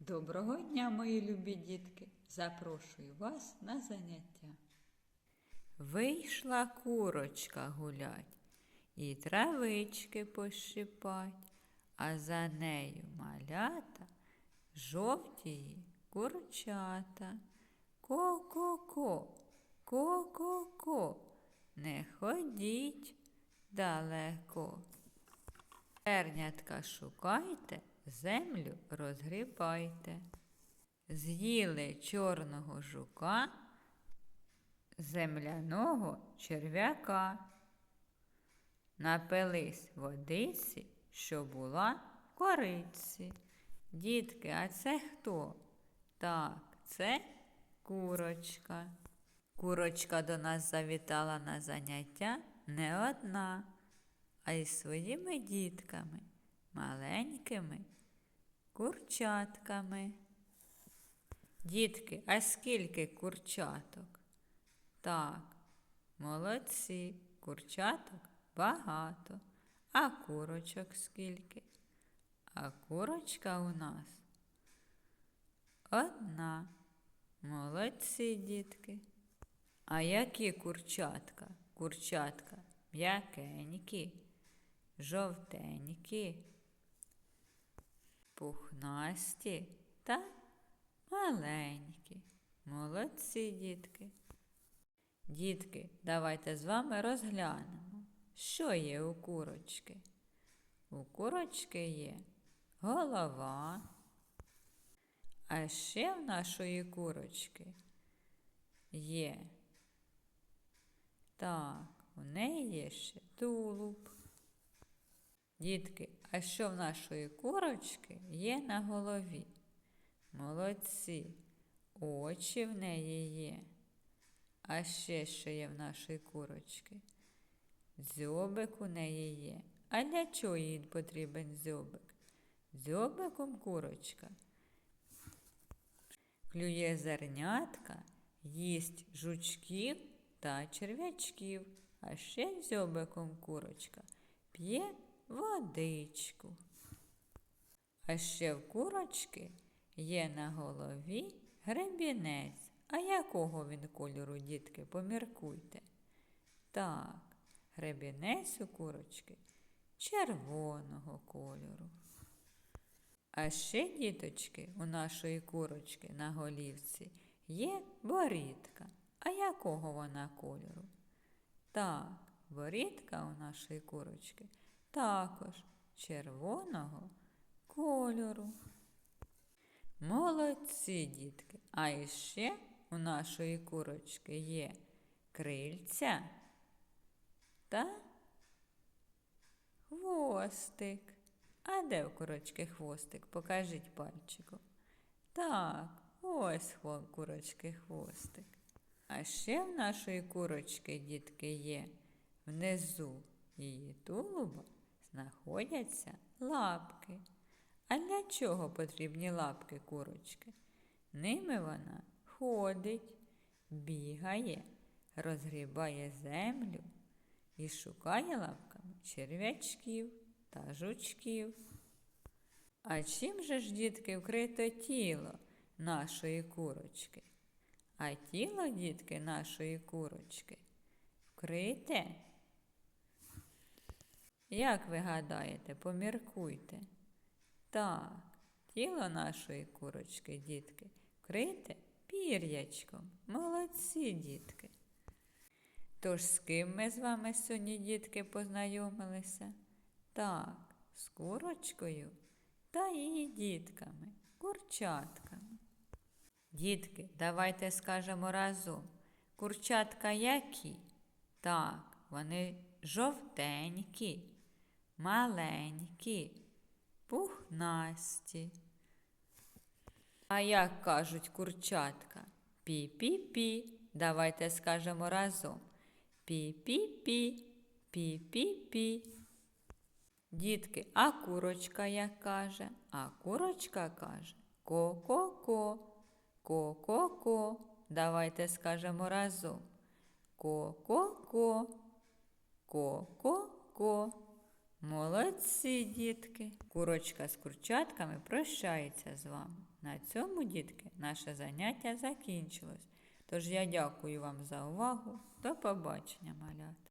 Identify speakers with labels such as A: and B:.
A: Доброго дня, мої любі дітки! Запрошую вас на заняття. Вийшла курочка гулять і травички пощипать, а за нею малята жовтії курчата. Ко-ко-ко, ко-ко-ко, не ходіть далеко. Тернятка шукайте, землю розгрібайте. З'їли чорного жука, земляного черв'яка. Напились водиці, що була в кориці. Дітки, а це хто? Так, це курочка. Курочка до нас завітала на заняття не одна, а й своїми дітками, маленькими курчатками. Дітки, а скільки курчаток? Так, молодці, курчаток багато. А курочок скільки? А курочка у нас одна. Молодці, дітки. А які курчатка? Курчатка м'якенькі, жовтенькі, пухнасті та маленькі. Молодці, дітки. Дітки, давайте з вами розглянемо, що є у курочки. У курочки є голова. А ще в нашої курочки є. Так, у неї є ще тулуб. Дітки, а що в нашої курочки є на голові? Молодці, очі в неї є. А ще що є в нашої курочки? Дзьобик у неї є. А для чого їй потрібен дзьобик? Дзьобиком курочка. Клює зернятка, їсть жучків та черв'ячків, а ще дзьобиком курочка п'є водичку. А ще в курочки є на голові гребінець. А якого він кольору, дітки, поміркуйте? Так, гребінець у курочки червоного кольору. А ще, діточки, у нашої курочки на голівці є борідка. А якого вона кольору? Так, борідка у нашої курочки також червоного кольору. Молодці, дітки. А іще у нашої курочки є крильця та хвостик. А де у курочки хвостик? Покажіть пальчиком. Так, ось хво- курочки хвостик. А ще в нашої курочки, дітки, є внизу її тулуба знаходяться лапки. А для чого потрібні лапки курочки? Ними вона ходить, бігає, розгрібає землю і шукає лапками черв'ячків та жучків. А чим же ж, дітки, вкрито тіло нашої курочки? А тіло, дітки, нашої курочки вкрите. Як ви гадаєте, поміркуйте. Так, тіло нашої курочки, дітки, вкрите пір'ячком. Молодці, дітки. Тож з ким ми з вами сьогодні, дітки, познайомилися? Так, з курочкою та її дітками, курчатками. Дітки, давайте скажемо разом. Курчатка які? Так, вони жовтенькі, маленькі, пухнасті. А як кажуть курчатка? Пі-пі-пі. Давайте скажемо разом. Пі-пі-пі, пі-пі-пі. Дітки, а курочка як каже? А курочка каже ко-ко-ко, ко-ко-ко. Давайте скажемо разом. Ко-ко-ко, ко-ко-ко. Молодці, дітки. Курочка з курчатками прощається з вами. На цьому, дітки, наше заняття закінчилось. Тож я дякую вам за увагу. До побачення, малята.